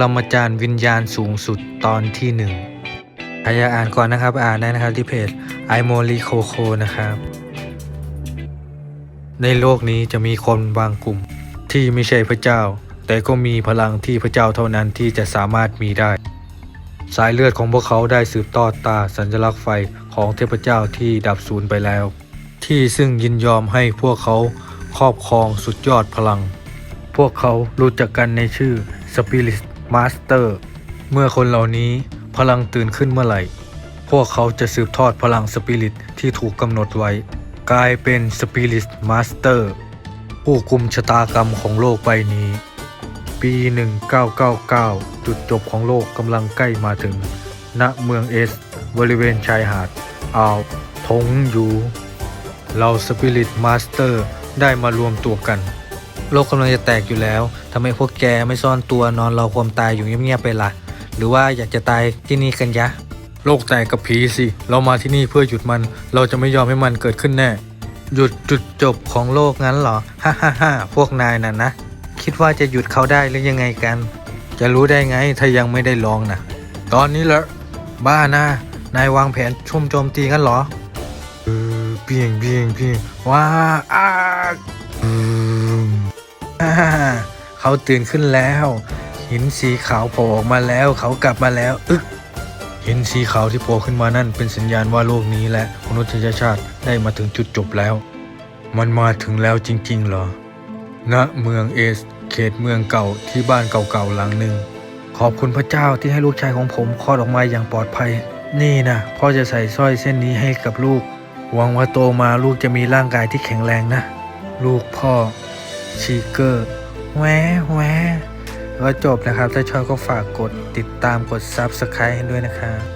รมาจารย์วิญญาณสูงสุดตอนที่หนึ่งใครอยากอ่านก่อนนะครับ อ่านได้นะครับที่เพจไอโมลิโคโคนะครับ ในโลกนี้จะมีคนบางกลุ่มที่ไม่ใช่พระเจ้า แต่ก็มีพลังที่พระเจ้าเท่านั้นที่จะสามารถมีได้ สายเลือดของพวกเขาได้สืบทอดตาสัญลักษณ์ไฟของเทพเจ้าที่ดับสูญไปแล้ว ที่ซึ่งยินยอมให้พวกเขาครอบครองสุดยอดพลัง พวกเขารู้จักกันในชื่อ Spirit Master เมื่อคนเหล่านี้พลังตื่นขึ้นเมื่อไหร่ พวกเขาจะสืบทอดพลังสปิริตที่ถูกกำหนดไว้ กลายเป็น Spirit Master ผู้กุมชะตากรรมของโลกใบนี้ ปี 1999 จุดจบของโลกกำลังใกล้มาถึง ณเมืองเอส บริเวณชายหาดอ่าวทงยูเราสปิริตมาสเตอร์ได้มารวมตัวกัน โลกกำลังจะแตกอยู่แล้วทำไมพวกแกไม่ซ่อนตัวนอนรอความตายอยู่เงียบๆไปล่ะ หรือว่าอยากจะตายที่นี่กันยะ โลกแตกกับผีสิ เรามาที่นี่เพื่อหยุดมัน เราจะไม่ยอมให้มันเกิดขึ้นแน่ หยุดจุดจบของโลกงั้นเหรอ ฮ่าฮ่าฮ่าพวกนายน่ะนะ คิดว่าจะหยุดเขาได้หรือยังไงกัน จะรู้ได้ไงถ้ายังไม่ได้ลองนะตอนนี้เหรอบ้านะนายวางแผนชุ่มโจมตีกันเหรอเออเพียงเพียงเพียงว้าอ้าอืม อ่าเขาตื่นขึ้นแล้ว หินสีขาวโผล่ออกมาแล้ว เขากลับมาแล้ว อึกหินสีขาวที่โผล่ขึ้นมานั่นเป็นสัญญาณว่าโลกนี้และมนุษยชาติได้มาถึงจุดจบแล้ว มันมาถึงแล้วจริงๆเหรอณเมืองเอส เขตเมืองเก่าที่บ้านเก่าๆหลังหนึ่ง ขอบคุณพระเจ้าที่ให้ลูกชายของผมคลอดออกมาอย่างปลอดภัย นี่นะพ่อจะใส่สร้อยเส้นนี้ให้กับลูกหวังว่าโตมาลูกจะมีร่างกายที่แข็งแรงนะ ลูกพ่อ ชีเกอร์แหวแหวก็จบนะครับ ถ้าชอบก็ฝากกดติดตามกด Subscribe ให้ด้วยนะครับ